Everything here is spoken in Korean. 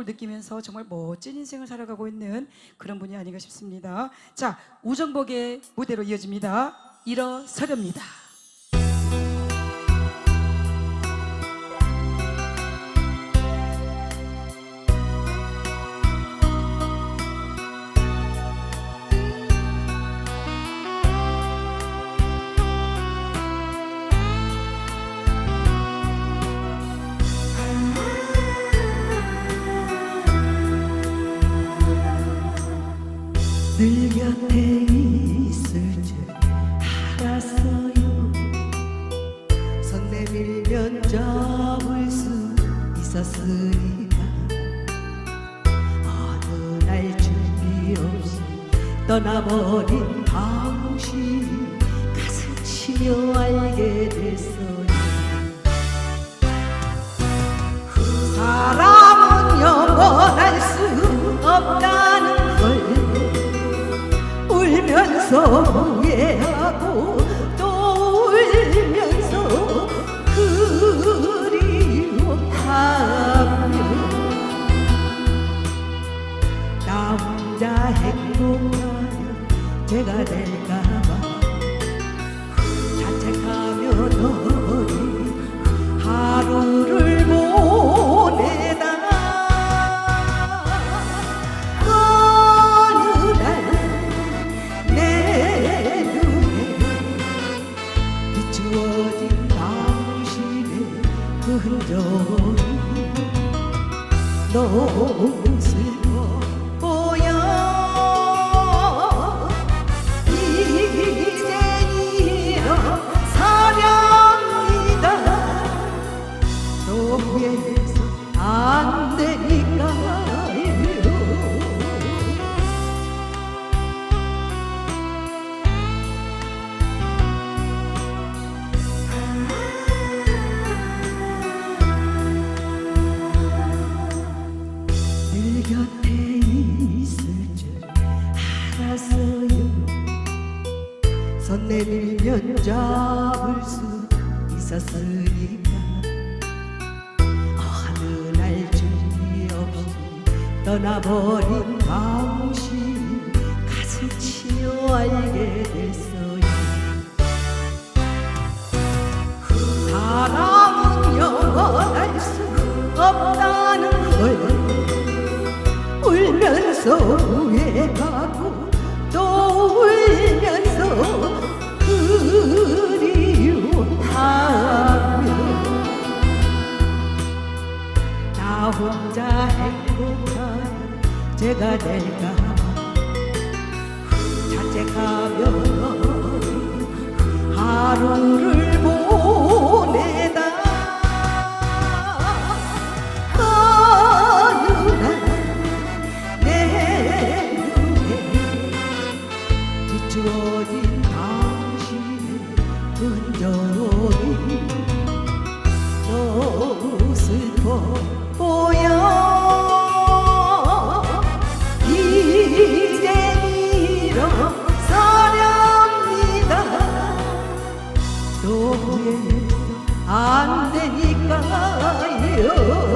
행복을 느끼면서 정말 멋진 인생을 살아가고 있는 그런 분이 아닌가 싶습니다. 자, 우정복의 무대로 이어집니다. 일어서렵니다. 늘 곁에 있을 줄 알았어요. 손 내밀면 잡을 수 있었으니까 어느 날 준비 없이 떠나버린 당신 가슴 치며 알게 됐어 서 후회하고 또 울면서 그리워하며 나 혼자 행복하면 제가 될 그 흔적이 너 손 내밀면 잡을 수 있었으니까. 어느 날 준비 없이 떠나버린 당신 가슴 치여 알게 됐어요. 사랑은 영원할 수 없다는 걸 울면서 혼자 행복한 제가 될까봐 자책하며 하루를 보내다. 어느 날내 눈에 비추어진 당신의 흔적이 너무 슬퍼 또